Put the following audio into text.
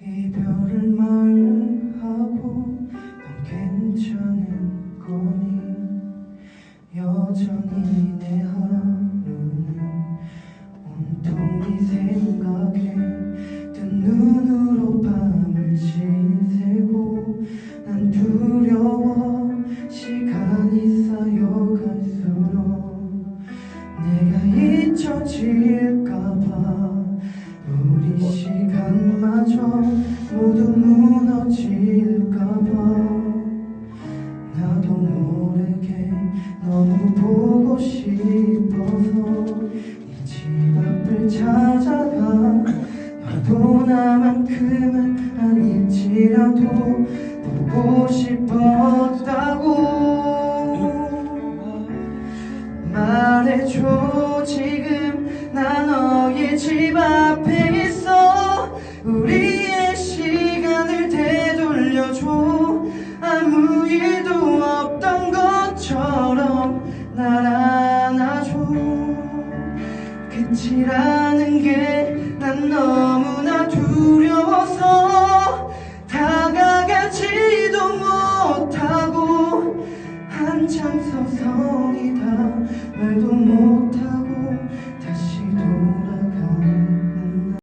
이별을 말하고 넌 괜찮은 거니? 여전히 내 하루는 온통 네 생각에 뜬 눈으로 밤을 지새고 난 두려워 시간이 쌓여갈수록 내가 잊혀질까봐 마저 모두 무너질까봐. 나도 모르게 너무 보고 싶어서 네집 앞을 찾아가. 너도 나만큼은 아닐지라도 보고 싶었다고. 말해줘 지금 나 너의 집 앞에 안아줘. 끝이라는 게 난 너무나 두려워서 다가가지도 못하고 한참 서성이다. 말도 못